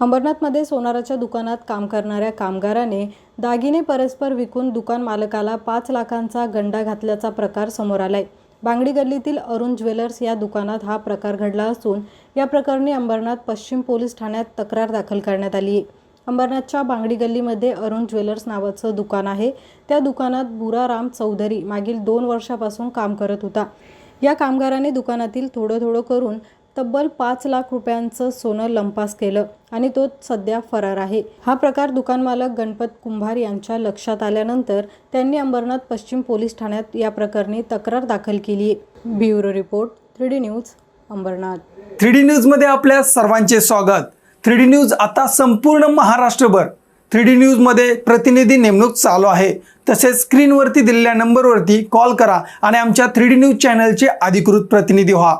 अंबरनाथमध्ये सोनाराच्या दुकानात काम करणाऱ्या कामगाराने दागिने परस्पर विकून दुकान मालकाला पाच लाखांचा गंडा घातल्याचा प्रकार समोर आलाय. बांगडी गल्लीतील अरुण ज्वेलर्स या दुकानात हा प्रकार घडला असून या प्रकरणी अंबरनाथ पश्चिम पोलीस ठाण्यात तक्रार दाखल करण्यात आली आहे. अंबरनाथच्या बांगडी गल्लीमध्ये अरुण ज्वेलर्स नावाचं दुकान आहे. त्या दुकानात बुराराम चौधरी मागील दोन वर्षापासून काम करत होता. या कामगाराने दुकानातील थोडं थोडं करून तब्बल पाच लाख रुपयांचं सोनं लंपास केलं आणि तो सध्या फरार आहे. हा प्रकार दुकानमालक गणपत कुंभार यांच्या लक्षात आल्यानंतर त्यांनी अंबरनाथ पश्चिम पोलीस ठाण्यात या प्रकरणी तक्रार दाखल केली bureau report three D news Ambernath. Three D न्यूजमध्ये आपल्या सर्वांचे स्वागत. थ्री डी न्यूज आता संपूर्ण महाराष्ट्रभर. थ्री डी न्यूजमध्ये प्रतिनिधी नेमणूक चालू आहे. तसेच स्क्रीनवरती दिलेल्या नंबरवरती कॉल करा आणि आमच्या थ्री डी न्यूज चॅनलचे अधिकृत प्रतिनिधी व्हा.